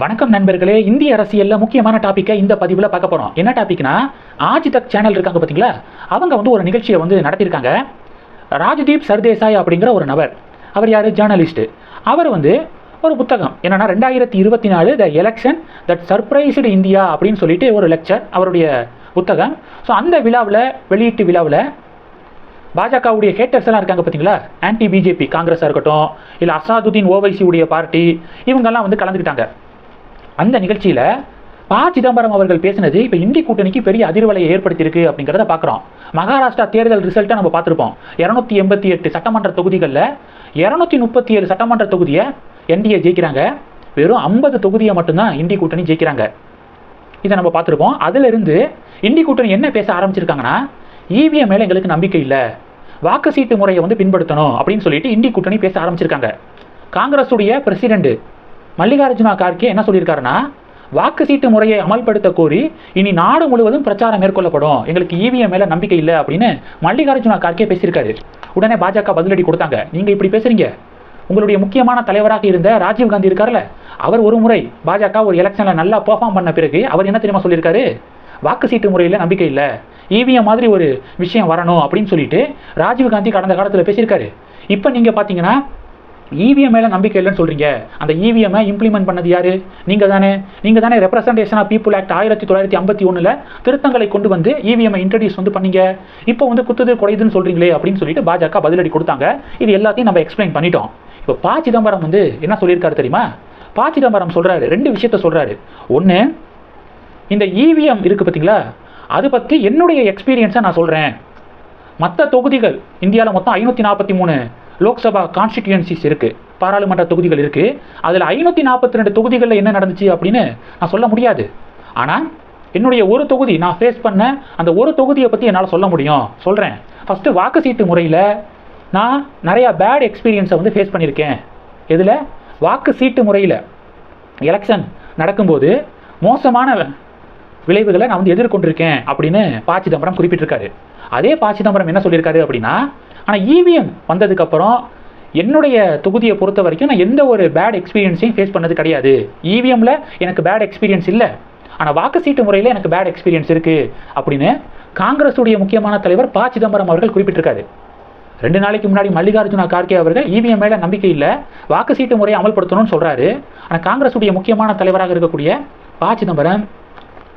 வணக்கம் நண்பர்களே இந்திய அரசியலில் முக்கியமான டாப்பிக்கை இந்த பதிவில் பார்க்க போகிறோம் என்ன டாபிக்னா ஆஜிதக் சேனல் இருக்காங்க பார்த்தீங்களா அவங்க வந்து ஒரு நிகழ்ச்சியை வந்து நடத்தியிருக்காங்க. ராஜ்தீப் சர்தேசாய் அப்படிங்கிற ஒரு நபர். அவர் யார்? ஜேர்னலிஸ்ட்டு அவர் வந்து ஒரு புத்தகம். என்னன்னா ரெண்டாயிரத்தி இருபத்தி நாலு the election that surprised India அப்படின்னு சொல்லிட்டு ஒரு லெக்சர் அவருடைய புத்தகம். ஸோ அந்த விழாவில் வெளியீட்டு விழாவில் பாஜகவுடைய ஹேட்டர்ஸ் எல்லாம் இருக்காங்க பார்த்தீங்களா ஆன்டி பிஜேபி காங்கிரஸாக இருக்கட்டும் இல்லை அசாதுதீன் ஓவைசி உடைய பார்ட்டி இவங்கெல்லாம் வந்து கலந்துக்கிட்டாங்க. அந்த நிகழ்ச்சியில் ப. சிதம்பரம் அவர்கள் பேசினது இப்போ இந்தி கூட்டணிக்கு பெரிய அதிர்வலையை ஏற்படுத்தியிருக்கு அப்படிங்கிறத பார்க்குறோம் மகாராஷ்டிரா தேர்தல் ரிசல்ட்டை நம்ம பார்த்துருப்போம். இரநூத்தி எண்பத்தி எட்டு சட்டமன்ற தொகுதிகளில் இரநூத்தி முப்பத்தி ஏழு சட்டமன்ற தொகுதியை என்டிஏ ஜெயிக்கிறாங்க. வெறும் ஐம்பது தொகுதியை மட்டும்தான் இந்தி கூட்டணி ஜெயிக்கிறாங்க. இதை நம்ம பார்த்துருப்போம். அதிலிருந்து இந்தி கூட்டணி என்ன பேச ஆரம்பிச்சிருக்காங்கன்னா இவிஎம் மேலே எங்களுக்கு நம்பிக்கை இல்லை. வாக்கு சீட்டு முறையை வந்து பின்படுத்தணும் அப்படின்னு சொல்லிட்டு இந்தி கூட்டணி பேச ஆரம்பிச்சிருக்காங்க. காங்கிரஸுடைய பிரசிடென்ட் மல்லிகார்ஜுனா கார்கே என்ன சொல்லியிருக்காருன்னா வாக்கு சீட்டு முறையை அமல்படுத்த கோரி இனி நாடு முழுவதும் பிரச்சாரம் மேற்கொள்ளப்படும். எங்களுக்கு இவிஎம் மேல நம்பிக்கை இல்லை அப்படின்னு மல்லிகார்ஜுனா கார்கே பேசியிருக்காரு. உடனே பாஜக பதிலடி கொடுத்தாங்க. நீங்க இப்படி பேசுறீங்க. உங்களுடைய முக்கியமான தலைவராக இருந்த ராஜீவ் காந்தி இருக்கார்ல அவர் ஒரு முறை பாஜக ஒரு எலெக்ஷன்ல நல்லா பெர்ஃபார்ம் பண்ண பிறகு அவர் என்ன தெரியுமா சொல்லியிருக்காரு? வாக்கு சீட்டு முறையில் நம்பிக்கை இல்லை. இவிஎம் மாதிரி ஒரு விஷயம் வரணும் அப்படின்னு சொல்லிட்டு ராஜீவ் காந்தி கடந்த காலத்தில் பேசியிருக்காரு. இப்போ நீங்கள் பார்த்தீங்கன்னா இவிஎம் மேலே நம்பிக்கை இல்லைன்னு சொல்கிறீங்க அந்த இவிஎம்மை இம்ப்ளிமெண்ட் பண்ணது யாரு? நீங்கள் தானே. நீங்கள் தானே ரெப்ரசன்டேஷன் ஆஃப் பீப்புள் ஆக்ட் ஆயிரத்தி தொள்ளாயிரத்தி ஐம்பத்தி ஒன்றில் திருத்தங்களை கொண்டு வந்து இவிஎம்மை இன்ட்ரடியூஸ் வந்து பண்ணீங்க. இப்போ வந்து குத்துது குறையுதுன்னு சொல்கிறீங்களே அப்படின்னு சொல்லிட்டு பாஜக பதிலடி கொடுத்தாங்க. இது எல்லாத்தையும் நம்ம எக்ஸ்பிளைன் பண்ணிட்டோம். இப்போ பா சிதம்பரம் வந்து என்ன சொல்லியிருக்காரு தெரியுமா? பா சிதம்பரம் சொல்கிறாரு ரெண்டு விஷயத்த சொல்கிறாரு ஒன்று இந்த இவிஎம் இருக்குது பார்த்தீங்களா அது பற்றி என்னுடைய எக்ஸ்பீரியன்ஸை நான் சொல்கிறேன் மற்ற தொகுதிகள் இந்தியாவில் மொத்தம் ஐநூற்றி நாற்பத்தி மூணு. லோக்சபா கான்ஸ்டிடியூன்சிஸ் இருக்குது பாராளுமன்ற தொகுதிகள் இருக்குது அதில் ஐநூற்றி நாற்பத்தி ரெண்டு தொகுதிகளில் என்ன நடந்துச்சு அப்படின்னு நான் சொல்ல முடியாது. ஆனால் என்னுடைய ஒரு தொகுதி நான் ஃபேஸ் பண்ண அந்த ஒரு தொகுதியை பற்றி என்னால் சொல்ல முடியும். சொல்கிறேன் ஃபஸ்ட்டு வாக்கு சீட்டு முறையில் நான் நிறையா பேட் எக்ஸ்பீரியன்ஸை வந்து ஃபேஸ் பண்ணியிருக்கேன். எதில்? வாக்கு சீட்டு முறையில் எலெக்ஷன் நடக்கும்போது மோசமான விளைவுகளை நான் வந்து எதிர்கொண்டிருக்கேன் அப்படின்னு ப சிதம்பரம் குறிப்பிட்டிருக்காரு. அதே ப சிதம்பரம் என்ன சொல்லியிருக்காரு அப்படின்னா ஆனால் இவிஎம் வந்ததுக்கப்புறம் என்னுடைய தொகுதியை பொறுத்த வரைக்கும் நான் எந்த ஒரு பேட் எக்ஸ்பீரியன்ஸையும் ஃபேஸ் பண்ணது கிடையாது. இவிஎம்மில் எனக்கு பேட் எக்ஸ்பீரியன்ஸ் இல்லை. ஆனால் வாக்கு சீட்டு முறையில் எனக்கு பேட் எக்ஸ்பீரியன்ஸ் இருக்குது அப்படின்னு காங்கிரஸுடைய முக்கியமான தலைவர் ப. சிதம்பரம் அவர்கள் குறிப்பிட்டிருக்காரு. ரெண்டு நாளைக்கு முன்னாடி மல்லிகார்ஜுனா கார்கே அவர்கள் இவிஎம் மேலே நம்பிக்கை இல்லை வாக்கு சீட்டு முறையை அமல்படுத்தணும்னு சொல்கிறாரு ஆனால் காங்கிரஸுடைய முக்கியமான தலைவராக இருக்கக்கூடிய ப. சிதம்பரம்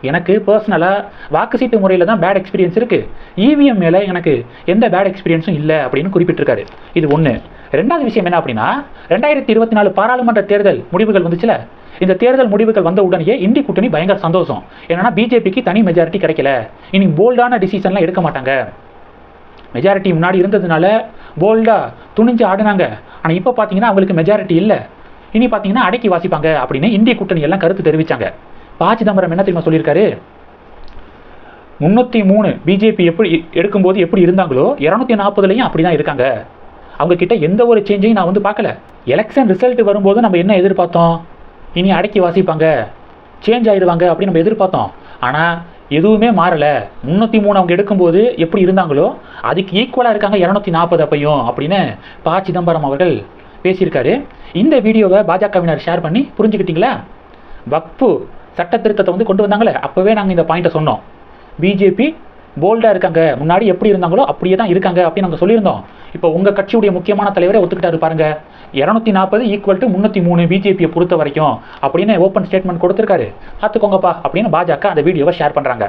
எனக்கு பர்சனலாக வாக்கு சீட்டு முறையில் தான் பேட் எக்ஸ்பீரியன்ஸ் இருக்குது இவிஎம் மேலே எனக்கு எந்த பேட் எக்ஸ்பீரியன்ஸும் இல்லை அப்படின்னு குறிப்பிட்டிருக்காரு. இது ஒன்று ரெண்டாவது விஷயம் என்ன அப்படின்னா ரெண்டாயிரத்தி இருபத்தி நாலு பாராளுமன்ற தேர்தல் முடிவுகள் வந்துச்சுல? இந்த தேர்தல் முடிவுகள் வந்த உடனேயே இந்தி கூட்டணி பயங்கர சந்தோஷம். என்னன்னா பிஜேபிக்கு தனி மெஜாரிட்டி கிடைக்கல. இனி போல்டான டிசிஷன்லாம் எடுக்க மாட்டாங்க. மெஜாரிட்டி முன்னாடி இருந்ததுனால போல்டாக துணிஞ்சு ஆடினாங்க. ஆனால் இப்போ பார்த்தீங்கன்னா அவங்களுக்கு மெஜாரிட்டி இல்லை. இனி பார்த்தீங்கன்னா அடக்கி வாசிப்பாங்க அப்படின்னு இந்திய கூட்டணி எல்லாம் கருத்து தெரிவித்தாங்க ப சிதம்பரம் என்ன தெரியுமா சொல்லியிருக்காரு? முந்நூற்றி மூணு பிஜேபி எப்படி எடுக்கும்போது எப்படி இருந்தாங்களோ இரநூத்தி நாற்பதுலையும் அப்படி தான் இருக்காங்க. அவங்க கிட்ட எந்த ஒரு சேஞ்சையும் நான் வந்து பார்க்கல. எலெக்ஷன் ரிசல்ட் வரும்போது நம்ம என்ன எதிர்பார்த்தோம்? இனி அடக்கி வாசிப்பாங்க. சேஞ்ச் ஆயிடுவாங்க அப்படின்னு நம்ம எதிர்பார்த்தோம். ஆனால் எதுவுமே மாறலை. முந்நூற்றி மூணு அவங்க எடுக்கும்போது எப்படி இருந்தாங்களோ அதுக்கு ஈக்குவலாக இருக்காங்க இரநூத்தி நாற்பது அப்பையும் அப்படின்னு ப சிதம்பரம் அவர்கள் பேசியிருக்காரு. இந்த வீடியோவை பாஜகவினர் ஷேர் பண்ணி புரிஞ்சுக்கிட்டீங்களா? வக்ஃபு சட்ட திருத்தத்தை வந்து கொண்டு வந்தாங்களே அப்போவே நாங்கள் இந்த பாயிண்ட்டை சொன்னோம். பிஜேபி போல்டாக இருக்காங்க. முன்னாடி எப்படி இருந்தாங்களோ அப்படியே தான் இருக்காங்க அப்படின்னு நாங்கள் சொல்லியிருந்தோம். இப்போ உங்கள் கட்சியுடைய முக்கியமான தலைவரை ஒத்துக்கிட்டாரு பாருங்க. இரநூத்தி நாற்பது ஈக்குவல் டு முந்நூற்றி மூணு பிஜேபியை பொறுத்த வரைக்கும் அப்படின்னு ஓப்பன் ஸ்டேட்மெண்ட் கொடுத்துருக்காரு. பார்த்துக்கோங்கப்பா அப்படின்னு பாஜக அந்த வீடியோவை ஷேர் பண்ணுறாங்க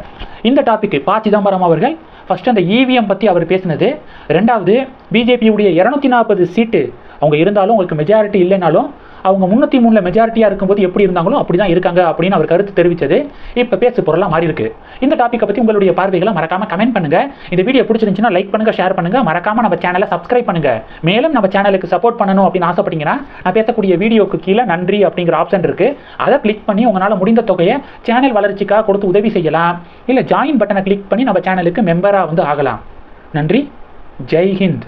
இந்த டாபிக் பா சிதம்பரம் அவர்கள் ஃபஸ்ட்டு அந்த இவிஎம் பற்றி அவர் பேசினது. ரெண்டாவது பிஜேபியுடைய இரநூத்தி நாற்பது சீட்டு அவங்க இருந்தாலும் உங்களுக்கு மெஜாரிட்டி இல்லைனாலும் அவங்க முன்னூற்றி மூணில் மெஜாரிட்டியாக இருக்கும்போது எப்படி இருந்தாங்களோ அப்படி தான் இருக்காங்க அப்படின்னு அவர் கருத்து தெரிவித்தது இப்போ பேசு பொருளாக மாறி இருக்கு. இந்த டாப்பிக்கை பற்றி உங்களுடைய பார்வைகளை மறக்காம கமெண்ட் பண்ணுங்க. இந்த வீடியோ பிடிச்சிருந்துச்சுன்னா லைக் பண்ணுங்க ஷேர் பண்ணுங்க. மறக்காம நம்ம சேனலை சப்ஸ்கிரைப் பண்ணுங்க. மேலும் நம்ம சேனலுக்கு சப்போர்ட் பண்ணணும் அப்படின்னு ஆசைப்பட்டீங்கன்னா நான் பேசக்கூடிய வீடியோக்கு கீழே நன்றி அப்படிங்கிற ஆப்ஷன் இருக்கு. அதை கிளிக் பண்ணி உங்களால் முடிந்த தொகையை சேனல் வளர்ச்சிக்காக கொடுத்து உதவி செய்யலாம். இல்லை ஜாயின் பட்டனை கிளிக் பண்ணி நம்ம சேனலுக்கு மெம்பராக வந்து ஆகலாம். நன்றி. ஜெய் ஹிந்த்.